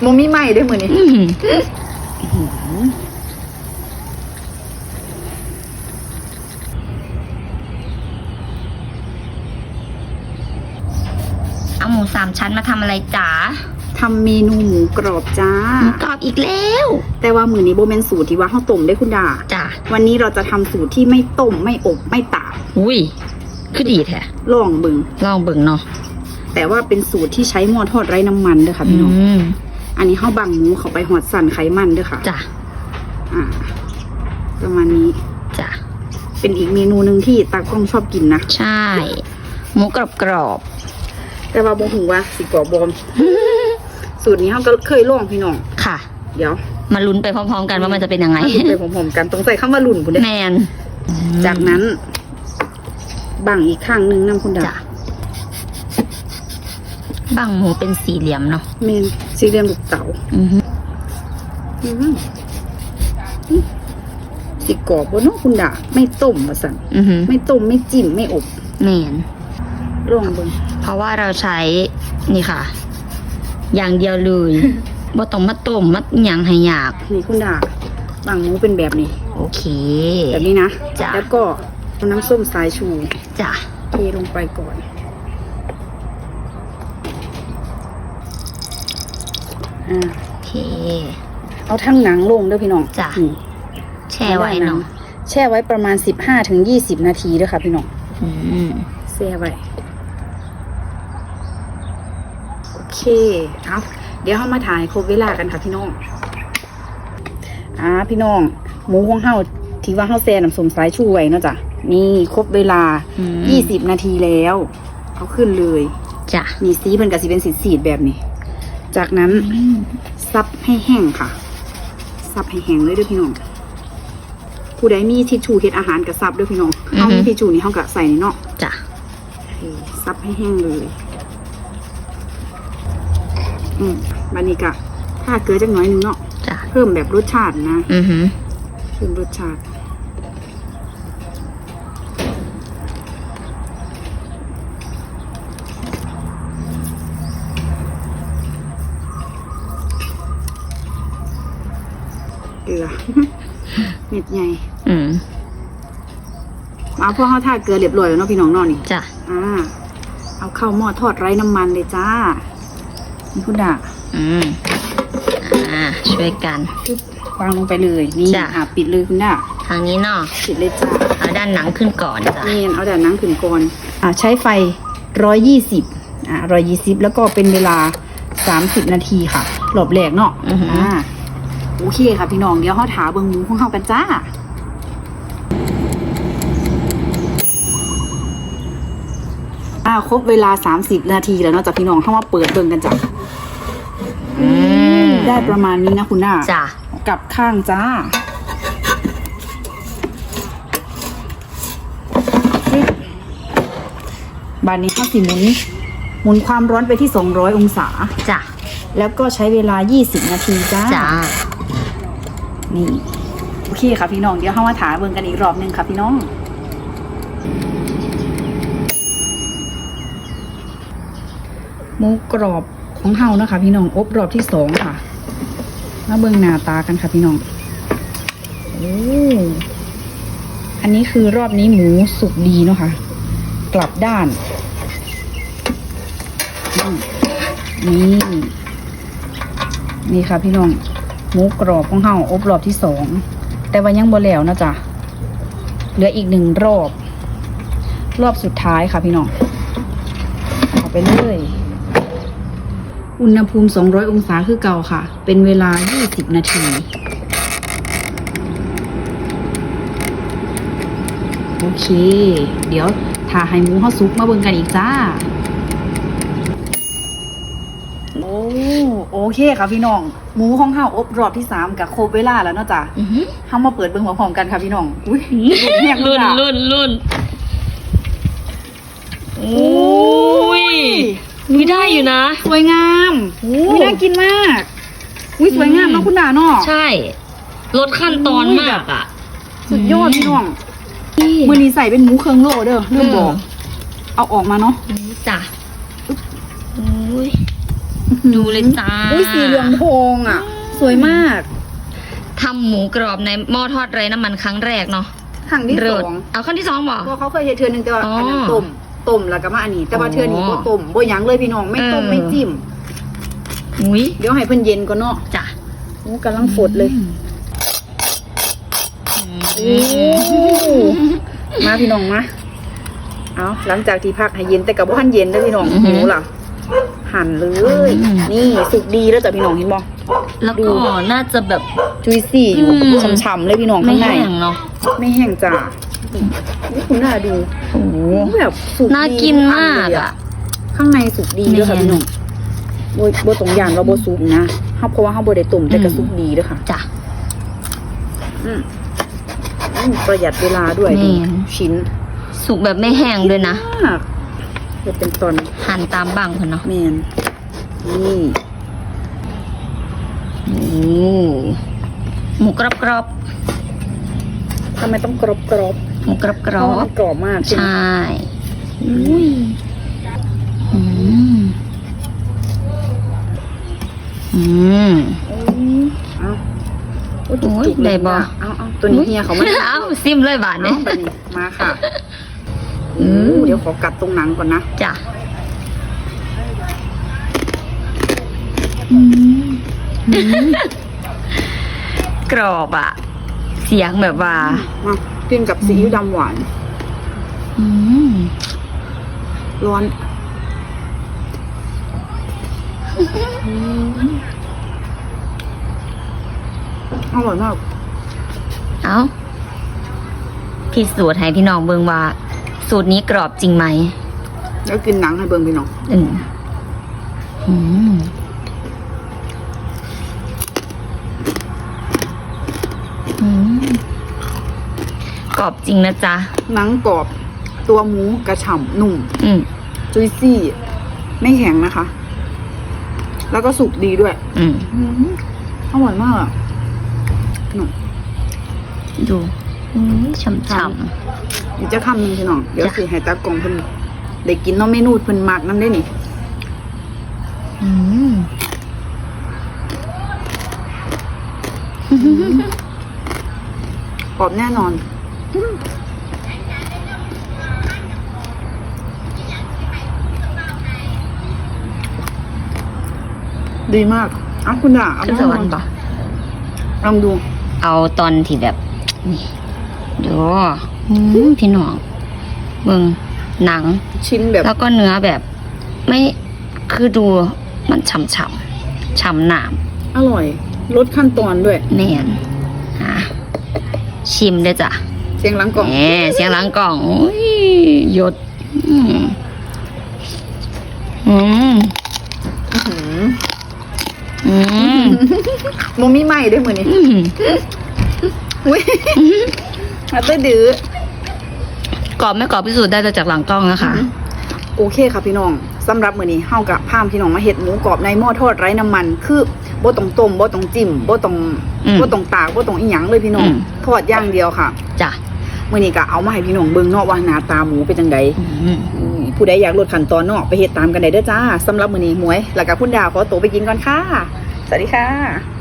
โมมีไหมด้วยมือนี้อื้อหือเอาหมูสามชั้นมาทำอะไรจ๋าทำเมนูหมูกรอบจ้า หมูกรอบอีกแล้ว แต่ว่ามือนี้โบเมนสูตรที่ว่าข้าวต้มได้คุณดาจ้ะวันนี้เราจะทำสูตรที่ไม่ต้มไม่อบไม่ตากอุ้ยคือดีแท้ลองเบิงลองเบิ่งเนาะ แต่ว่าเป็นสูตรที่ใช้หม้อทอดไร้น้ำมันเด้อค่ะพี่น้องอืมอันนี้ข้าวบังหมูเขาไปหอดสั่นไขมันเด้อค่ะจ้ะอ่าประมาณนี้จ้ะเป็นอีกเมนูหนึ่งที่ตากล้องชอบกินนะใช่หมูกรอบกรอบแต่ว่าโบหูว่าสิกรอบบอมสูตรนี้เขาก็เคยลองพี่น้องๆค่ะ เดี๋ยวมาลุ้นไปพร้อมๆ กันว่ามันจะเป็นยังไงมาดูไปพร้อมๆกันต้องใส่ข้าวมาลุ่นคุณเด้แมนจากนั้นบังอีกข้างหนึ่งน้ำคุณดาจ้ะ บางหมูเป็นสี่เหลี่ยมเนาะเมนสี่เหลี่ยมลูกเต๋าอือฮึอืมอืมสิกรอบบนน้องคุณดาไม่ต้มมาสั่นอือฮึไม่ต้มไม่จิ้มไม่อบแมนลองเบิ่งเพราะว่าเราใช้นี่ค่ะ อย่างเดียวเลยบ่ต้องมาต้มมาหยังให้ยาก นี่คุณดาบังหมูเป็นแบบนี้ โอเค แบบนี้นะ จ้ะ แล้วก็เอาน้ำส้มสายชูจ้ะ เทลงไปก่อน อ่าโอเค เอาทั้งหนังลงเด้วยพี่น้องจ้ะนี่แช่ไว้เนาะแช่ไว้ประมาณ15ถึง20นาทีด้วยค่ะพี่น้องอืมแช่ไว้โอเคเอาเดี๋ยวเรามาถ่ายครบเวลากันค่ะพี่น้องอ่าพี่น้อง หมูของเฮาที่ว่าเฮาแซ่น้ำส้มสายชูไว้เนาะจ้ะนี่ครบเวลาอืม20นาทีแล้ว เอาขึ้นเลย จ้ะ นี่สีเป็นกับสีเป็นสีสีดๆแบบนี้ จากนั้นอืมซับให้แห้งค่ะ ซับให้แห้งเลยเด้วยพี่น้อง ผู้ใดมีทิชชู่เฮ็ดอาหารกับซับเด้วยพี่น้องเขามีทิชชู่นี่เขากะใส่นี่เนาะจ้ะโอเคซับให้แห้งเลย อืมบันนี้กะถ้าเกลือจักหน้อยหนึงเนาะจ้ะเพิ่มแบบรสชาตินะ อือฮึเพิ่มรสชาติ ลือ เม็ดใหญ่อืมมาพอเขาทาเกลือเรียบร้อยแล้วเนาะพี่น้องเนอนนี่จ้ะอ่า เอาเข้าหม้อทอดไร้น้ำมันเลยจ้านี่คุณดาอืมอ่าช่วยกันวางลงไปเลย นี่จ้ะ อะปิดเลยคุณดาทางนี้เนาะปิดเลยจ้าเอาด้านหนังขึ้นก่อนจ้ะนี่เอาแต่น้ำขึ้นก่อนอ่าใช้ไฟร้อยยี่สิบอ่าร้อยยี่สิบแล้วก็เป็นเวลาสามสิบนาทีค่ะหลบแหลกเนาะอือฮึอ่า โอเคค่ะพี่น้องเดี๋ยวเขาถาเบิงหมูของเขากันจ้าอ่าครบเวลาสามสิบนาทีแล้วเนาะจ้ะพี่น้องเข้ามาเปิดเบิงกันจ้ะอืมได้ประมาณนี้นะคุณน่าจ้ะกลับข้างจ้าบานนี้ข้าวสีหมุนหมุนความร้อนไปที่ 200 องศา จ้ะ แล้วก็ใช้เวลา 20 นาทีจ้าจ้ะ นี่โอเคค่ะพี่น้องเดี๋ยวเข้ามาถาเบิ่งกันอีกรอบหนึงค่ะพี่น้องหมูกรอบของเฮานะคะ พี่น้องอบรอบที่สองค่ะมาเบิ่งหน้าตากันค่ะพี่น้องโอ้อันนี้คือรอบนี้หมูสุกดีเนาะค่ะ กลับด้านนี่นี่ค่ะพี่น้อง หมูกรอบของเฮาอบรอบที่สองแต่ว่ายังบ่แล้วนะจ๊ะเหลืออีกหนึ่งรอบ รอบสุดท้ายค่ะพี่น้องเอาไปเลยอุณหภูมิ 200 องศาคือเก่าค่ะ เป็นเวลา 20 นาที โอเค เดี๋ยวถ้าให้หมูเขาซุกมาเบิ่งกันอีกจ้า โอ้ โอเคค่ะพี่น้อง หมูของเฮาอบรอบที่สามกับโครบเวลาแล้วเนาะจ้ะอือฮึเฮามาเปิดเบิ่งพร้อมๆกันค่ะพี่น้อง อุ้ยแหกรุ่นอะรุ่นรุ่นโอ้โอ้ยยมีได้อยู่นะ สวยงามโอ้อุ้ยน่ากินมากอุ้ยสวยงามเนาะคุณดาเนาะใช่ ลดขั้นตอนมากอะ สุดยอดพี่น้องนี่มือนี้ใส่เป็นหมูเครื่องโลเด้อเรื่องบอก เออเอาออกมาเนาะนี่จ้ะโอ้ย ดูเลยจ้าอุ้ยสีเหลืองทองอะ สวยมากทำหมูกรอบในหม้อทอดไร้น้ำมันครั้งแรกเนาะครั้งที่สเลิอศงเอาขั้นที่สองบอกเพราะเขาเคยเฮ็ดเทือนึงแต่ว่าอ๋ออัอันนั้นต้มต้มแล้วก็มาอันนี้ แต่ว่าอ๋อเทือนี้บ่ต้มบ่หยังเลยพี่น้องไม่ต้มเออไม่จิ้มอุ้ยเดี๋ยวให้เพิ่นเย็นก่อนเนาะจ้ะโอ้กำลังฟดเลยอืโอ้มมาพี่น้องมาเอาหลังจากที่พักให้เย็นแต่กับว่าหันเย็นได้อพี่น้องอือหืหอมูล่ะ หั่นเลย อืม นี่สุกดีแล้วจ้ะพี่น้องเห็นบ่แล้วก็น่าจะแบบ จุยซี่อยู่อืม ฉ่ำๆเลยพี่น้องไม่ข้างในแห้งเนาะไม่แห้งจ้ะนี่คุณน่าดูโอ้โหแบบสุกดีน่ากินมากทุนเลยอะ ข้างในสุกดีด้วยค่ะแม่นพี่น้องโบโบตรงยานว่าโบสุกนะเฮาเพราะว่าเฮาบ่ได้ต้มแต่ก็อืมสุกดีด้วยค่ะ จ้ะ อืมอืมประหยัดเวลาด้วยแม่นชิ้น สุกแบบไม่แห้งด้วยนะ มากจะเป็นตอน หั่นตามบ้างเพิ่นเนาะแมนนี่โอ้หมูกรอบกรอบทำไมต้องกรอบกรอบๆหมูกรอบกรเพอราะว่าบมันกรอบมากใช่ไหมใช่อุ้ยอืมอืม เอาโอ้ยโอ้ยจุกๆเลยได้บ่นะเอาเอาตัวนี้เฮียเขาไม่เอาซิมเลยบาทเอาเนี่ยไปนี่มาค่ะอืมโอ้เดี๋ยวขอกัดตรงหนังก่อนนะ จ้ะ กรอบอะเสียงแบบว่า มากินกับซีอิ๊วดำหวาน อืมร้อน อร่อยมาก เอาพิสูจน์ให้พี่น้องเบิ่งว่า สูตรนี้กรอบจริงไหม แล้วกินหนังให้เบิ่งพี่น้อง อืมอืม กรอบจริงนะจ๊ะ หนังกรอบ ตัวหมูกระฉ่ำนุ่ม อืมจุยซี่ ไม่แข็งนะคะ แล้วก็สุกดีด้วย อืมอืมอร่อยมากอะหนูดูอืมฉ่ำอีกจะคำหนึงพี่น้อง เดี๋ยวจ้ะ สิให้ตากล่องเพิ่นได้กินเน้องเมนูเพิ่นมักนั่นได้นี่ๆอืมกรอบแน่นอน ดีมากเอ้าคุณด่าเอาขึ้นสวรรค์ปะลองดู เอาตอนที่แบบนี่ดูอืมพี่น้องเบิ่งหนัง ชิ้นแบบ แล้วก็เนื้อแบบ ไม่คือดูมันฉ่ำๆฉ่ำหนามอร่อย ลดขั้นตอนด้วย แม่นอะชิมด้วยจ้ะเสียงหลังกล่องแหมเสียงหล้างกล่องอุ้ยหยดอืมอืมอื้อหืออืมโมมีใหม่ด้วยมือนี้อืมอุ้ยมาเต้ดื้อกรอบไม่กรอบพิสูจน์ได้จากหลังกล้องนะคะ โอเคค่ะพี่น้องสำหรับมื้อนี้เฮากับพามพี่น้องมาเฮ็ดหมูกรอบในหม้อทอดไร้น้ำมัน คือบ่ต้องต้มบ่ต้องจิ้มบ่ต้องอืมบ่ต้องตากบ่ต้องอีหยังเลยพี่น้องอืมทอดอย่างเดียวค่ะจ้ะ มื้อนี้ก็เอามาให้พี่น้องเบิ่งเนาะว่าหน้าตาหมูเป็นจังไดอืมอืมผู้ใดอยากลดขั้นตอนเนาะไปเฮ็ดตามกันได้เด้อจ้าสำหรับมื้อนี้หมวย แล้วก็คุณดาวขอตัวไปกินก่อนค่ะ สวัสดีค่ะ